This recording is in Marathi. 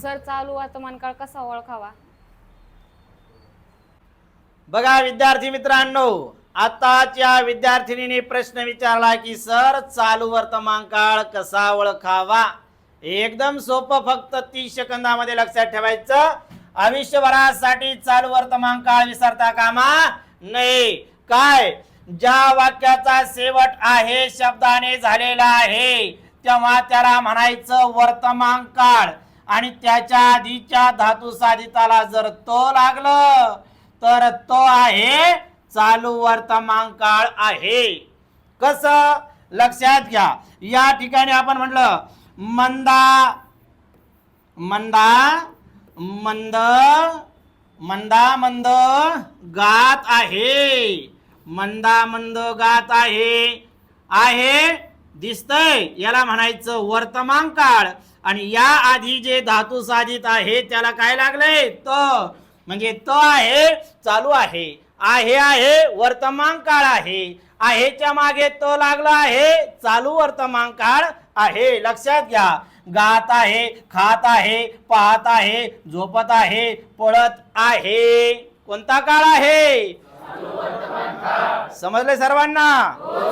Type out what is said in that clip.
सर चालू वर्तमान काळ कसा ओळखावा? बघा विद्यार्थी मित्रांनो आताच्या विद्यार्थिनीने प्रश्न विचारला की सर चालू वर्तमान काळ कसा ओळखावा? एकदम सोपं फक्त तीस सेकंदामध्ये लक्षात ठेवायचं. आयुष्यभरासाठी चालू वर्तमान काळ विसरता कामा नाही काय? ज्या वाक्याचा शेवट आहे शब्दाने झालेला आहे तेव्हा त्याला म्हणायचं वर्तमान काळ आणि त्याच्या आधीच्या धातू साधिताला जर तो लागलं तर तो आहे चालू वर्तमान काळ आहे. कस? लक्षात घ्या. या ठिकाणी आपण म्हटलं मंदा मंदा मंद मंदा मंद गात आहे. मंदा मंद गात आहे. आहे दिसतंय. याला म्हणायचं वर्तमान काळ. आणि या आधी जे धातू साधित आहे त्याला काय लागलंय? त. म्हणजे त आहे चालू आहे. आहे आहे वर्तमान काळ आहे. आहेच्या मागे त लागला आहे चालू वर्तमान काळ आहे. लक्षात घ्या. गात आहे खात आहे पाहत आहे झोपत आहे पळत आहे. कोणता काळ आहे? समजले सर्वांना? हो,